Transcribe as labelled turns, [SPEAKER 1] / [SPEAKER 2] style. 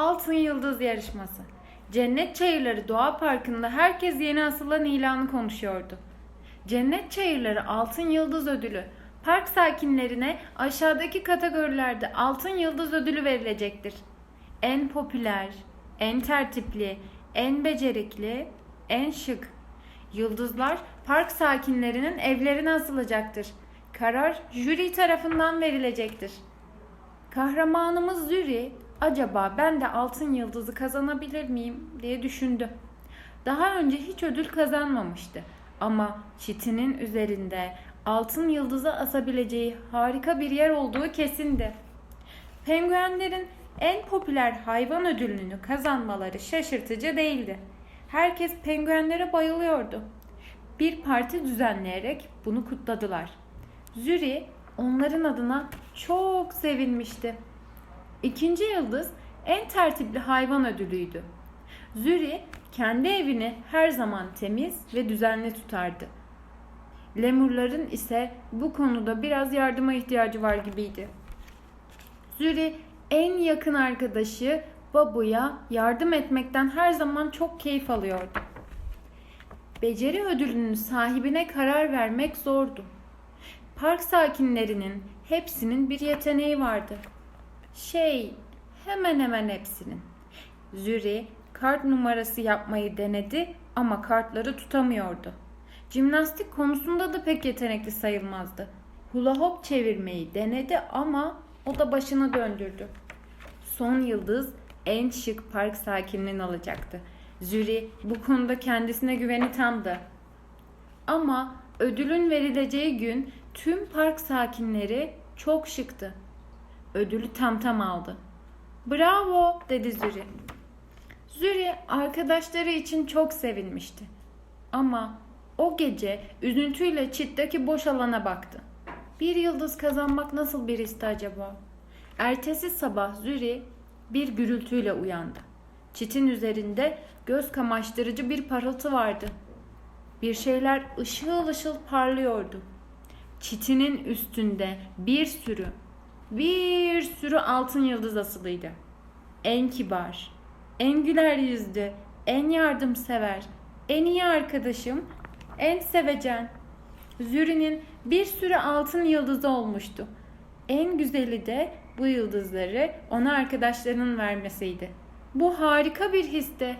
[SPEAKER 1] Altın Yıldız Yarışması. Cennet Çayırları Doğa Parkı'nda herkes yeni asılan ilanı konuşuyordu. Cennet Çayırları Altın Yıldız Ödülü. Park sakinlerine aşağıdaki kategorilerde Altın Yıldız Ödülü verilecektir. En popüler, en tertipli, en becerikli, en şık. Yıldızlar park sakinlerinin evlerine asılacaktır. Karar jüri tarafından verilecektir. Kahramanımız Züri, acaba ben de altın yıldızı kazanabilir miyim diye düşündü. Daha önce hiç ödül kazanmamıştı. Ama çitinin üzerinde altın yıldızı asabileceği harika bir yer olduğu kesindi. Penguenlerin en popüler hayvan ödülünü kazanmaları şaşırtıcı değildi. Herkes penguenlere bayılıyordu. Bir parti düzenleyerek bunu kutladılar. Züri onların adına çok sevinmişti. İkinci yıldız en tertipli hayvan ödülüydü. Züri kendi evini her zaman temiz ve düzenli tutardı. Lemurların ise bu konuda biraz yardıma ihtiyacı var gibiydi. Züri en yakın arkadaşı Babu'ya yardım etmekten her zaman çok keyif alıyordu. Beceri ödülünün sahibine karar vermek zordu. Park sakinlerinin hepsinin bir yeteneği vardı. Şey, hemen hemen hepsinin. Züri kart numarası yapmayı denedi ama kartları tutamıyordu. Jimnastik konusunda da pek yetenekli sayılmazdı. Hula hop çevirmeyi denedi ama o da başını döndürdü. Son yıldız en şık park sakinliğini alacaktı. Züri bu konuda kendisine güveni tamdı. Ama ödülün verileceği gün tüm park sakinleri çok şıktı. Ödülü tam tam aldı. Bravo dedi Züri. Züri arkadaşları için çok sevinmişti. Ama o gece üzüntüyle çitteki boş alana baktı. Bir yıldız kazanmak nasıl bir histi acaba? Ertesi sabah Züri bir gürültüyle uyandı. Çitin üzerinde göz kamaştırıcı bir parıltı vardı. Bir şeyler ışıl ışıl parlıyordu. Çitinin üstünde bir sürü, bir sürü altın yıldız asılıydı. En kibar, en güler yüzlü, en yardımsever, en iyi arkadaşım, en sevecen. Züri'nin bir sürü altın yıldızı olmuştu. En güzeli de bu yıldızları ona arkadaşlarının vermesiydi. Bu harika bir histi.